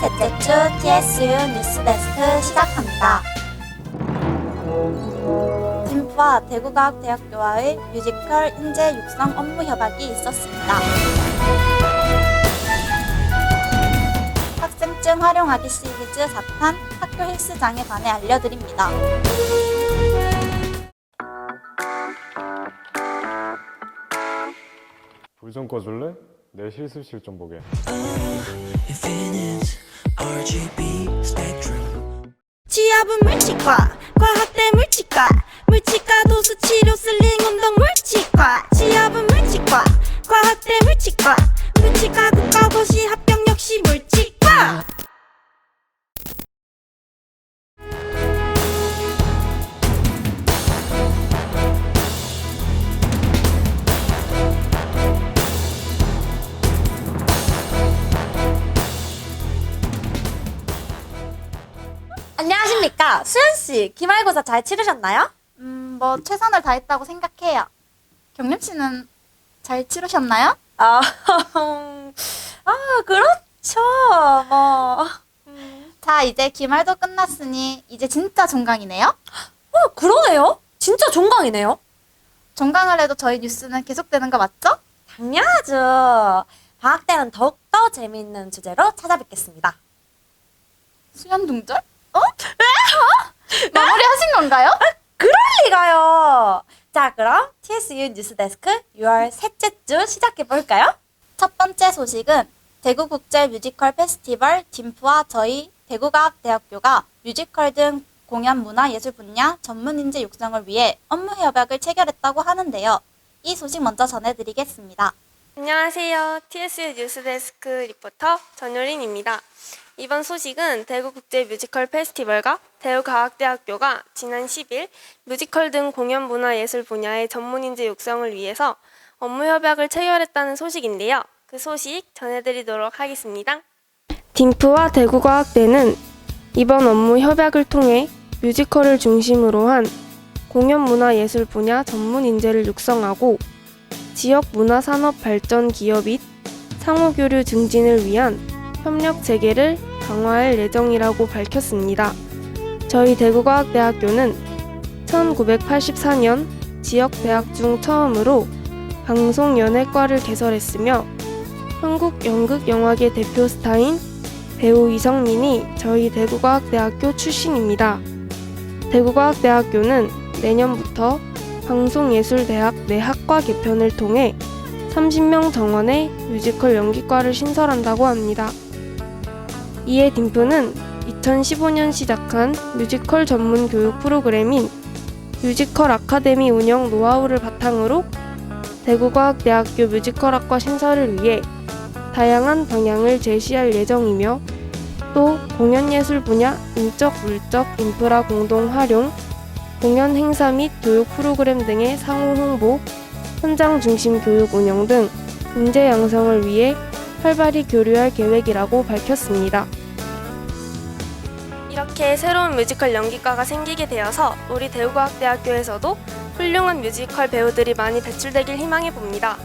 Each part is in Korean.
셋째 주 TSU 뉴스데스크 시작합니다. 진부와 대구과학대학교와의 뮤지컬 인재 육성 업무 협약이 있었습니다. 학생증 활용하기 시리즈 4탄 학교 헬스장에 관해 알려드립니다. 불좀 꺼줄래? 내 실습실 좀 보게. 취업은 물치과, 과학대 물치과, 물치과 도수 치료 슬링 운동 물치과. 취업은 물치과, 과학대 물치과, 물치과 국가고시 합격 역시 물치과. 안녕하십니까. 수연씨, 기말고사 잘 치르셨나요? 음, 뭐 최선을 다했다고 생각해요. 경림 씨는 잘 치르셨나요? 아, 아 그렇죠. 뭐. 자, 이제 기말도 끝났으니 이제 진짜 종강이네요. 어, 그러네요. 진짜 종강이네요. 종강을 해도 저희 뉴스는 계속되는 거 맞죠? 당연하죠. 방학 때는 더욱더 재미있는 주제로 찾아뵙겠습니다. 수연둥절? 어? 마무리하신 건가요? 그럴 리가요. 자, 그럼 TSU 뉴스데스크 6월 셋째 주 시작해 볼까요? 첫 번째 소식은 대구 국제 뮤지컬 페스티벌 딤프와 저희 대구과학대학교가 뮤지컬 등 공연 문화 예술 분야 전문 인재 육성을 위해 업무 협약을 체결했다고 하는데요. 이 소식 먼저 전해드리겠습니다. 안녕하세요. TSU 뉴스데스크 리포터 전효린입니다. 이번 소식은 대구국제 뮤지컬 페스티벌과 대구과학대학교가 지난 10일 뮤지컬 등 공연 문화예술 분야의 전문인재 육성을 위해서 업무 협약을 체결했다는 소식인데요. 그 소식 전해드리도록 하겠습니다. 딤프와 대구과학대는 이번 업무 협약을 통해 뮤지컬을 중심으로 한 공연 문화예술 분야 전문 인재를 육성하고 지역 문화 산업 발전 기여 및 상호 교류 증진을 위한 협력 체계를 강화할 예정이라고 밝혔습니다. 저희 대구과학대학교는 1984년 지역 대학 중 처음으로 방송연예과를 개설했으며 한국 연극영화계 대표 스타인 배우 이성민이 저희 대구과학대학교 출신입니다. 대구과학대학교는 내년부터 방송예술대학 내학과 개편을 통해 30명 정원의 뮤지컬 연기과를 신설한다고 합니다. 이에 딤프는 2015년 시작한 뮤지컬 전문 교육 프로그램인 뮤지컬 아카데미 운영 노하우를 바탕으로 대구과학대학교 뮤지컬학과 신설을 위해 다양한 방향을 제시할 예정이며 또 공연예술 분야 인적 물적 인프라 공동 활용, 공연 행사 및 교육 프로그램 등의 상호 홍보, 현장 중심 교육 운영 등 인재 양성을 위해 활발히 교류할 계획이라고 밝혔습니다. 이렇게 새로운 뮤지컬 연기과가 생기게 되어서 우리 대우과학대학교에서도 훌륭한 뮤지컬 배우들이 많이 배출되길 희망해 봅니다.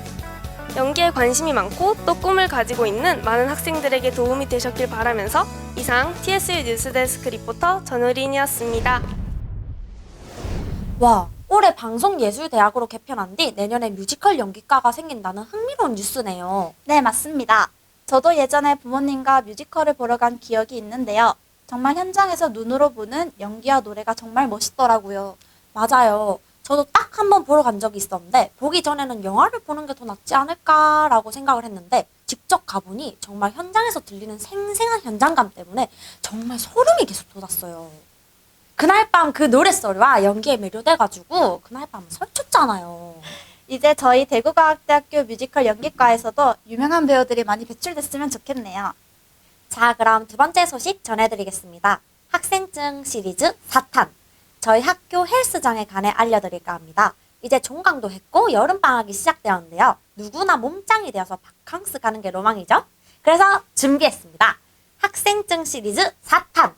연기에 관심이 많고 또 꿈을 가지고 있는 많은 학생들에게 도움이 되셨길 바라면서 이상 TSU 뉴스데스크 리포터 전효린이었습니다. 와, 올해 방송예술대학으로 개편한 뒤 내년에 뮤지컬 연기과가 생긴다는 흥미로운 뉴스네요. 네, 맞습니다. 저도 예전에 부모님과 뮤지컬을 보러 간 기억이 있는데요. 정말 현장에서 눈으로 보는 연기와 노래가 정말 멋있더라고요. 맞아요. 저도 딱 한 번 보러 간 적이 있었는데 보기 전에는 영화를 보는 게 더 낫지 않을까라고 생각을 했는데 직접 가보니 정말 현장에서 들리는 생생한 현장감 때문에 정말 소름이 계속 돋았어요. 그날 밤 그 노랫소리와 연기에 매료돼가지고 그날 밤 설쳤잖아요. 이제 저희 대구과학대학교 뮤지컬 연기과에서도 유명한 배우들이 많이 배출됐으면 좋겠네요. 자, 그럼 두 번째 소식 전해드리겠습니다. 학생증 시리즈 4탄. 저희 학교 헬스장에 관해 알려드릴까 합니다. 이제 종강도 했고 여름방학이 시작되었는데요. 누구나 몸짱이 되어서 바캉스 가는 게 로망이죠? 그래서 준비했습니다. 학생증 시리즈 4탄.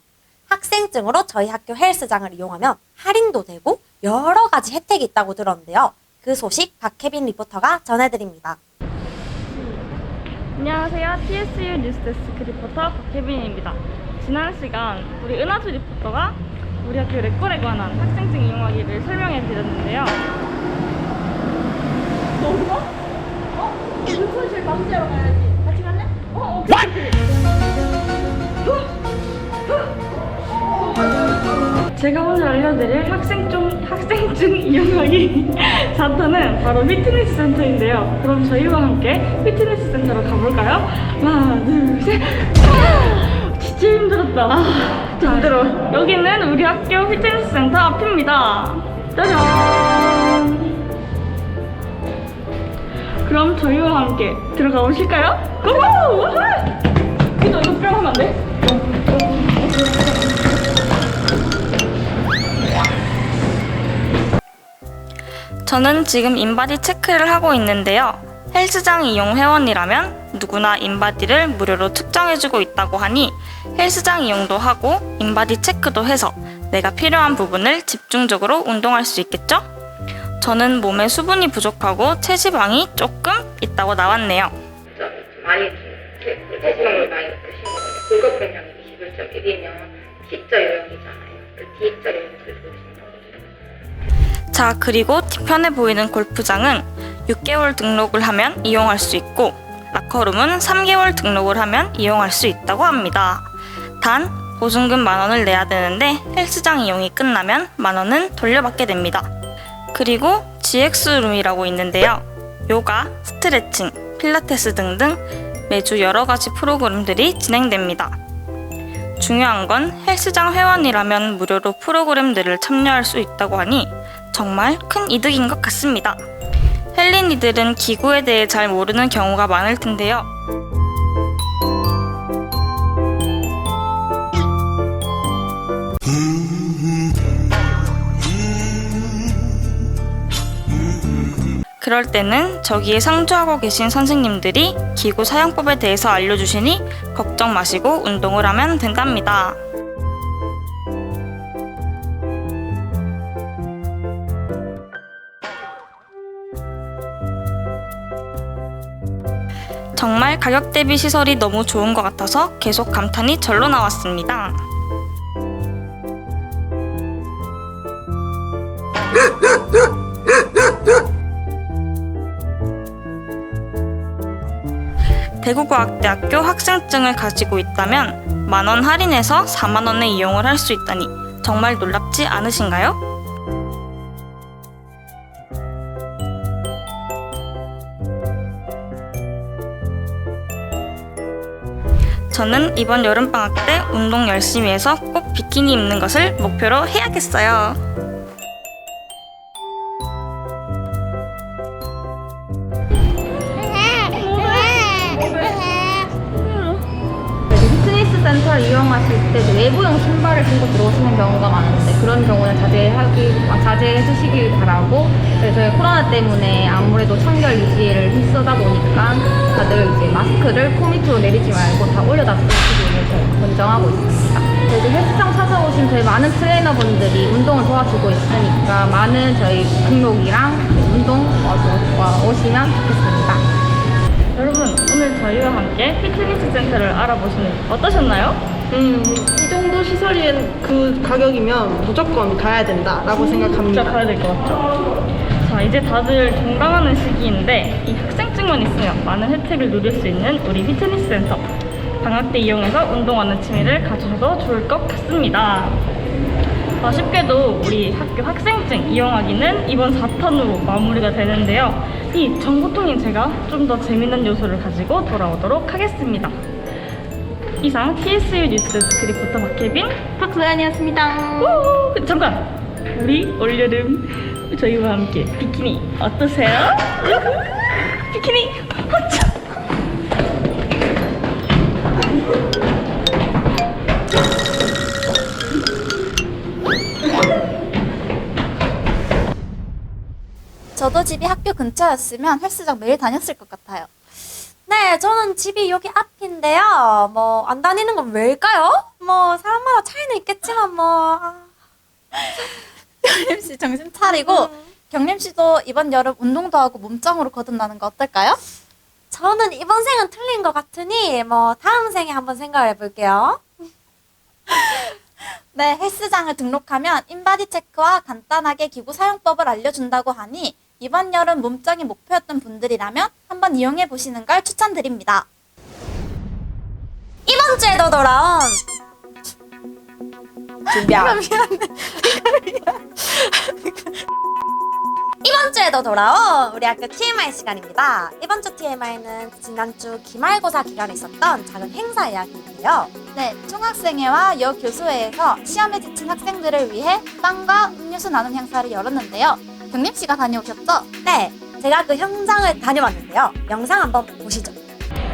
학생증으로 저희 학교 헬스장을 이용하면 할인도 되고 여러 가지 혜택이 있다고 들었는데요. 그 소식 박혜빈 리포터가 전해드립니다. 안녕하세요. TSU 뉴스데스크 리포터 박혜빈입니다. 지난 시간 우리 은하주 리포터가 우리 학교 레꼴에 관한 학생증 이용하기를 설명해 드렸는데요. 제가 오 늘 알려드릴 학생증, 학생증 이용하기 4탄은 바로 피트니스 센터인데요. 그럼 저희와 함께 피트니스 센터로 가볼까요? 하나, 둘, 셋. 아, 진짜 힘들었다. 아, 힘들어. 여기는 우리 학교 피트니스 센터 앞입니다. 짜잔. 그럼 저희와 함께 들어가 보실까요? 고고! 이거 이거 뿅 하면 안 돼? 저는 지금 인바디 체크를 하고 있는데요. 헬스장 이용 회원이라면 누구나 인바디를 무료로 측정해주고 있다고 하니 헬스장 이용도 하고 인바디 체크도 해서 내가 필요한 부분을 집중적으로 운동할 수 있겠죠? 저는 몸에 수분이 부족하고 체지방이 조금 있다고 나왔네요. 많이 체- 체지방을 많이 드신 거예요. 골격근량이 21.1이면 T자 유형이잖아요. 그 보신다고 해요. 자, 그리고 뒤편에 보이는 골프장은 6개월 등록을 하면 이용할 수 있고, 라커룸은 3개월 등록을 하면 이용할 수 있다고 합니다. 단, 보증금 만 원을 내야 되는데 헬스장 이용이 끝나면 만 원은 돌려받게 됩니다. 그리고 GX룸이라고 있는데요. 요가, 스트레칭, 필라테스 등등 매주 여러 가지 프로그램들이 진행됩니다. 중요한 건 헬스장 회원이라면 무료로 프로그램들을 참여할 수 있다고 하니 정말 큰 이득인 것 같습니다. 헬린이들은 기구에 대해 잘 모르는 경우가 많을 텐데요. 그럴 때는 저기에 상주하고 계신 선생님들이 기구 사용법에 대해서 알려주시니 걱정 마시고 운동을 하면 된답니다. 정말 가격 대비 시설이 너무 좋은 것 같아서 계속 감탄이 절로 나왔습니다. 대구과학대학교 학생증을 가지고 있다면 만원 할인해서 4만 원에 이용을 할 수 있다니 정말 놀랍지 않으신가요? 저는 이번 여름방학 때 운동 열심히 해서 꼭 비키니 입는 것을 목표로 해야겠어요. 피트니스 센터를 이용하실 때 이제 외부용 신발을 신고 들어오시는 경우가 많은데 경우는 자제하기 아, 자제해 주시길 바라고 저희 코로나 때문에 아무래도 청결 유지를 힘쓰다 보니까 다들 이제 마스크를 코 밑으로 내리지 말고 다 올려다 쓰시기 위해서 권장하고 있습니다. 저희 헬스장 찾아오신 저희 많은 트레이너분들이 운동을 도와주고 있으니까 많은 저희 등록이랑 운동 오시면 좋겠습니다. 여러분 오늘 저희와 함께 피트니스 센터를 알아보시는 어떠셨나요? 음, 이 정도 시설인 그 가격이면 무조건 가야 된다라고 진짜 생각합니다. 가야 될 것 같죠? 자 이제 다들 종강하는 시기인데 이 학생증만 있으면 많은 혜택을 누릴 수 있는 우리 피트니스 센터 방학 때 이용해서 운동하는 취미를 가지셔도 좋을 것 같습니다. 아쉽게도 우리 학교 학생증 이용하기는 이번 4탄으로 마무리가 되는데요. 이 정보통인 제가 좀 더 재밌는 요소를 가지고 돌아오도록 하겠습니다. 이상 TSU 뉴스데스크 리포터 박혜빈 박소연이었습니다. 우! 잠깐! 우리 올여름 저희와 함께 비키니 어떠세요? 비키니 허차! 저도 집이 학교 근처였으면 헬스장 매일 다녔을 것 같아요. 네, 저는 집이 여기 앞인데요. 뭐, 안 다니는 건 왜일까요? 뭐, 사람마다 차이는 있겠지만, 뭐. 아. 경림 씨 정신 차리고 경림 씨도 이번 여름 운동도 하고 몸짱으로 거듭나는 거 어떨까요? 저는 이번 생은 틀린 것 같으니 뭐 다음 생에 한번 생각을 해볼게요. 네, 헬스장을 등록하면 인바디 체크와 간단하게 기구 사용법을 알려준다고 하니 이번 여름 몸짱이 목표였던 분들이라면 한번 이용해 보시는 걸 추천드립니다. 이번 주에도 돌아온 준비야. 이번 주에도 돌아온 우리 학교 TMI 시간입니다. 이번 주 TMI는 지난주 기말고사 기간에 있었던 작은 행사 이야기인데요. 네, 총학생회와 여교수회에서 시험에 지친 학생들을 위해 빵과 음료수 나눔 행사를 열었는데요. 경림 씨가 다녀오셨죠? 네, 제가 그 현장을 다녀왔는데요. 영상 한번 보시죠.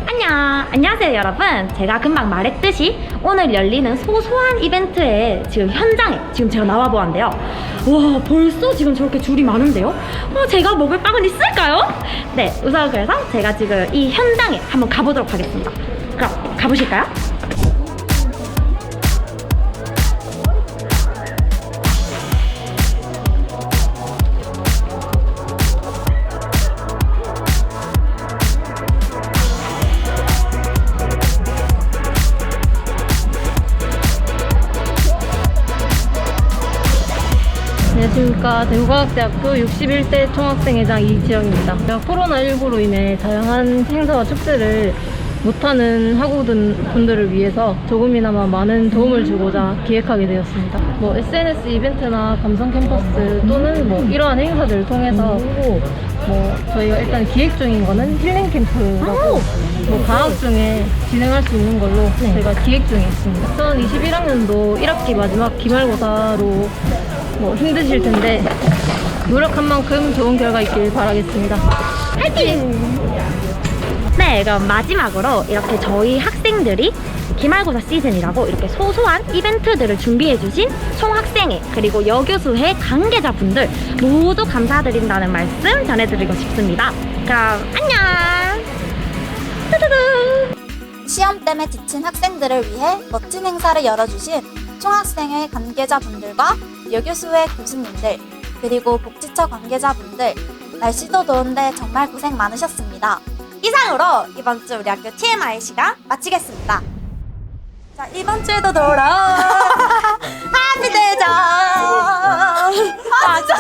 안녕, 안녕하세요 여러분. 제가 금방 말했듯이 오늘 열리는 소소한 이벤트에 지금 현장에 지금 제가 나와 보았는데요. 와, 벌써 지금 저렇게 줄이 많은데요? 어, 제가 먹을 빵은 있을까요? 네, 우선 그래서 제가 지금 이 현장에 한번 가보도록 하겠습니다. 그럼 가보실까요? 안녕하십니까 대구과학대학교 61대 총학생회장 이지영입니다. 코로나19로 인해 다양한 행사와 축제를 못하는 학우들 분들을 위해서 조금이나마 많은 도움을 주고자 기획하게 되었습니다. 뭐 SNS 이벤트나 감성 캠퍼스 또는 뭐 이러한 행사들을 통해서 뭐 저희가 일단 기획 중인 거는 힐링 캠프라고 뭐 방학 중에 진행할 수 있는 걸로 저희가 기획 중에 있습니다. 2021학년도 1학기 마지막 기말고사로 뭐 힘드실 텐데 노력한 만큼 좋은 결과 있길 바라겠습니다. 화이팅! 네, 그럼 마지막으로 이렇게 저희 학생들이 기말고사 시즌이라고 이렇게 소소한 이벤트들을 준비해주신 총학생회 그리고 여교수회 관계자분들 모두 감사드린다는 말씀 전해드리고 싶습니다. 그럼 안녕! 뚜두두! 시험 때문에 지친 학생들을 위해 멋진 행사를 열어주신 총학생회 관계자분들과 여교수회 교수님들 그리고 복지처 관계자분들 날씨도 더운데 정말 고생 많으셨습니다. 이상으로 이번 주 우리 학교 TMI 시간 마치겠습니다. 자, 이번 주에도 돌아온 하피 대전! 아, 진짜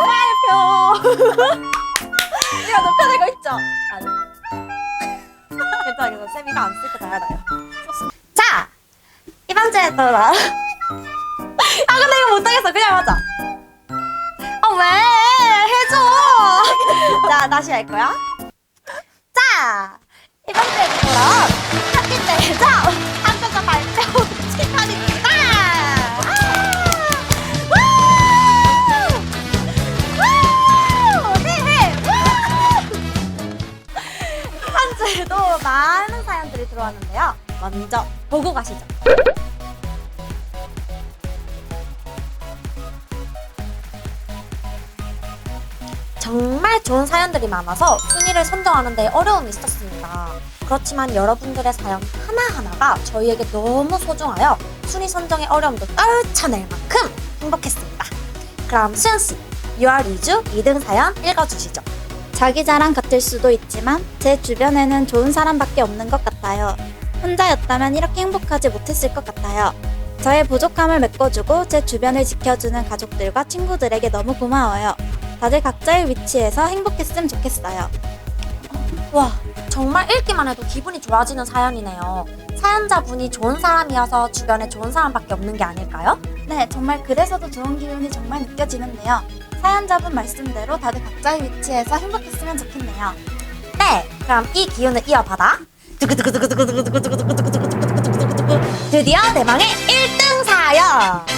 발표! 이거 녹화되고 있죠? 아니. 괜찮아. 쌤 이거 안 쓸거 다 알아요. 자! 이번 주에 돌아온 아, 근데 이거 못하겠어. 그냥 하자. 어, 왜? 해줘! 자, 다시 할 거야. 자, 이번 주에 돌아온 학기 때에서 합격자 발표 축하드립니다. 아! 우! 우! 네, 우! 한 주에도 많은 사연들이 들어왔는데요. 먼저 보고 가시죠. 정말 좋은 사연들이 많아서 순위를 선정하는데 어려움이 있었습니다. 그렇지만 여러분들의 사연 하나하나가 저희에게 너무 소중하여 순위 선정의 어려움도 떨쳐낼 만큼 행복했습니다. 그럼 수연씨, 6월 2주 2등 사연 읽어주시죠. 자기 자랑 같을 수도 있지만 제 주변에는 좋은 사람밖에 없는 것 같아요. 혼자였다면 이렇게 행복하지 못했을 것 같아요. 저의 부족함을 메꿔주고 제 주변을 지켜주는 가족들과 친구들에게 너무 고마워요. 다들 각자의 위치에서 행복했으면 좋겠어요. 와, 정말 읽기만 해도 기분이 좋아지는 사연이네요. 사연자분이 좋은 사람이어서 주변에 좋은 사람밖에 없는 게 아닐까요? 네, 정말 그래서도 좋은 기운이 정말 느껴지는데요. 사연자분 말씀대로 다들 각자의 위치에서 행복했으면 좋겠네요. 네, 그럼 이 기운을 이어받아 드디어 대망의 1등 사연!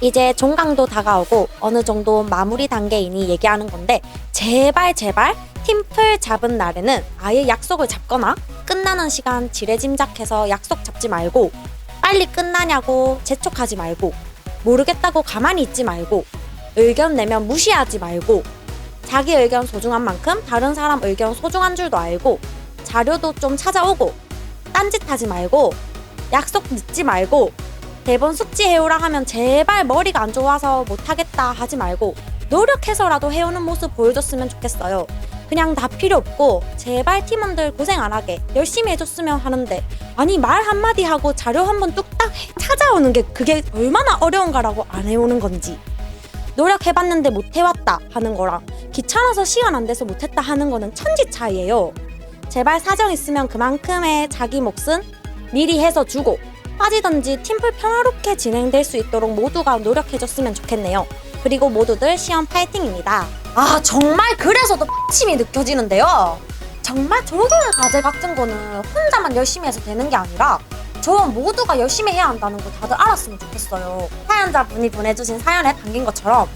이제 종강도 다가오고 어느 정도 마무리 단계이니 얘기하는 건데 제발 제발 팀플 잡은 날에는 아예 약속을 잡거나 끝나는 시간 지레짐작해서 약속 잡지 말고 빨리 끝나냐고 재촉하지 말고 모르겠다고 가만히 있지 말고 의견 내면 무시하지 말고 자기 의견 소중한 만큼 다른 사람 의견 소중한 줄도 알고 자료도 좀 찾아오고 딴짓하지 말고 약속 늦지 말고 대본 숙지해오라 하면 제발 머리가 안 좋아서 못하겠다 하지 말고 노력해서라도 해오는 모습 보여줬으면 좋겠어요. 그냥 다 필요 없고 제발 팀원들 고생 안 하게 열심히 해줬으면 하는데 아니 말 한마디 하고 자료 한 번 뚝딱 해- 찾아오는 게 그게 얼마나 어려운가라고 안 해오는 건지 노력해봤는데 못해왔다 하는 거랑 귀찮아서 시간 안 돼서 못했다 하는 거는 천지 차이예요. 제발 사정 있으면 그만큼의 자기 몫은 미리 해서 주고 빠지던지 팀플 평화롭게 진행될 수 있도록 모두가 노력해줬으면 좋겠네요. 그리고 모두들 시험 파이팅입니다. 아 정말 그래서 더 침이 느껴지는데요. 정말 조교의 과제 같은 거는 혼자만 열심히 해서 되는 게 아니라 저 모두가 열심히 해야 한다는 거 다들 알았으면 좋겠어요. 사연자분이 보내주신 사연에 담긴 것처럼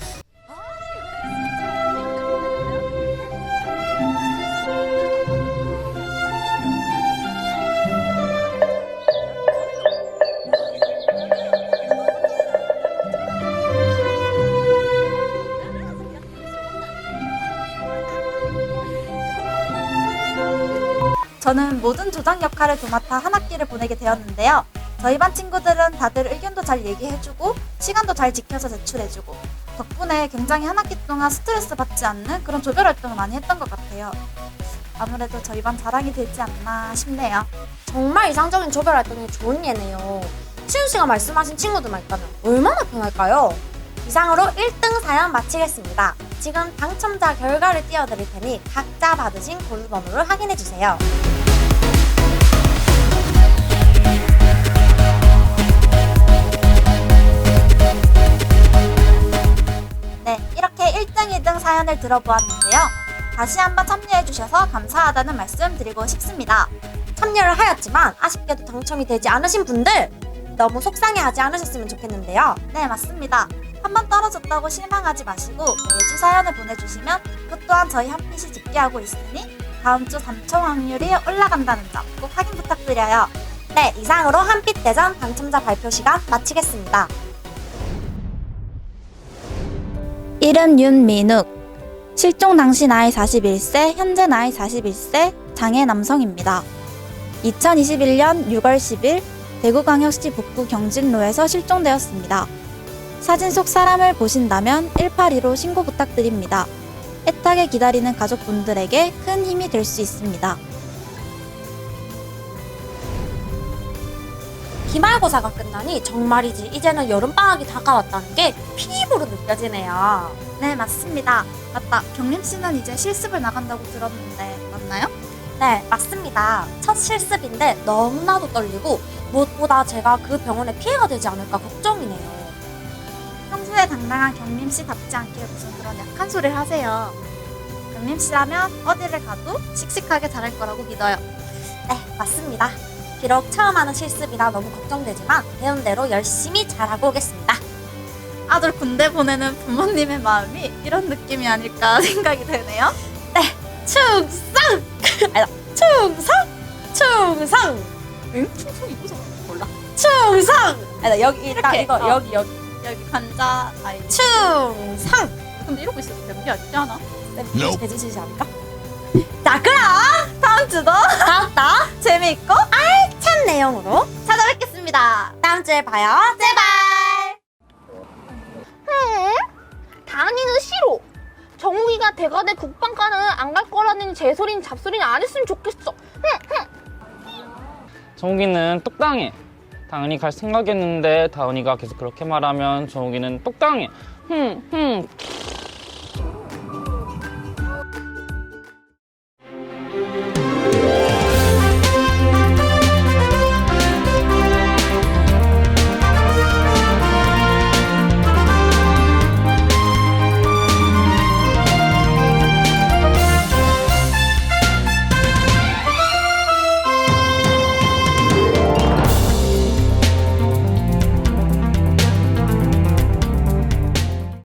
저는 모든 조장 역할을 도맡아 한 학기를 보내게 되었는데요. 저희 반 친구들은 다들 의견도 잘 얘기해주고 시간도 잘 지켜서 제출해주고 덕분에 굉장히 한 학기 동안 스트레스 받지 않는 그런 조별 활동을 많이 했던 것 같아요. 아무래도 저희 반 자랑이 되지 않나 싶네요. 정말 이상적인 조별 활동이 좋은 예네요. 시윤 씨가 말씀하신 친구들만 있다면 얼마나 편할까요? 이상으로 1등 사연 마치겠습니다. 지금 당첨자 결과를 띄워드릴 테니 각자 받으신 골드 번호를 확인해 주세요. 사연을 들어보았는데요. 다시 한번 참여해주셔서 감사하다는 말씀 드리고 싶습니다. 참여를 하였지만 아쉽게도 당첨이 되지 않으신 분들 너무 속상해하지 않으셨으면 좋겠는데요. 네, 맞습니다. 한 번 떨어졌다고 실망하지 마시고 매주 사연을 보내주시면 그 또한 저희 한빛이 집계하고 있으니 다음 주 당첨 확률이 올라간다는 점 꼭 확인 부탁드려요. 네, 이상으로 한빛 대전 당첨자 발표 시간 마치겠습니다. 이름 윤민욱. 실종 당시 나이 41세, 현재 나이 41세, 장애 남성입니다. 2021년 6월 10일 대구광역시 북구 경진로에서 실종되었습니다. 사진 속 사람을 보신다면 182로 신고 부탁드립니다. 애타게 기다리는 가족분들에게 큰 힘이 될 수 있습니다. 기말고사가 끝나니 정말이지 이제는 여름방학이 다가왔다는 게 피부로 느껴지네요. 네, 맞습니다. 맞다. 경림 씨는 이제 실습을 나간다고 들었는데 맞나요? 네, 맞습니다. 첫 실습인데 너무나도 떨리고 무엇보다 제가 그 병원에 피해가 되지 않을까 걱정이네요. 평소에 당당한 경림 씨 답지 않게 무슨 그런 약한 소리를 하세요. 경림 씨라면 어디를 가도 씩씩하게 잘할 거라고 믿어요. 네, 맞습니다. 비록 처음 하는 실습이라 너무 걱정되지만 배운 대로 열심히 잘하고 오겠습니다. 아들 군대 보내는 부모님의 마음이 이런 느낌이 아닐까 생각이 되네요. 충성! 아니다, 충성! 충성! 응? 충성이 무슨 몰라. 충성! 아니다, 여기 딱 이렇게, 이거 어. 여기 여기 여기 관자 아이. 충성! 근데 이러고 있으면 되는 게 아니지 않아? 네, 해주시지 않을까? 자, 그럼 다음 주도 다음 다 재미있고 참 내용으로 찾아뵙겠습니다. 다음 주에 봐요. 제발! 다은이는 싫어. 정욱이가 대가대 국방과는 안 갈 거라는 제소린 잡소리는 안 했으면 좋겠어. 정욱이는 똑당해. 다은이 갈 생각이었는데 다은이가 계속 그렇게 말하면 정욱이는 똑당해. 흠, 흠.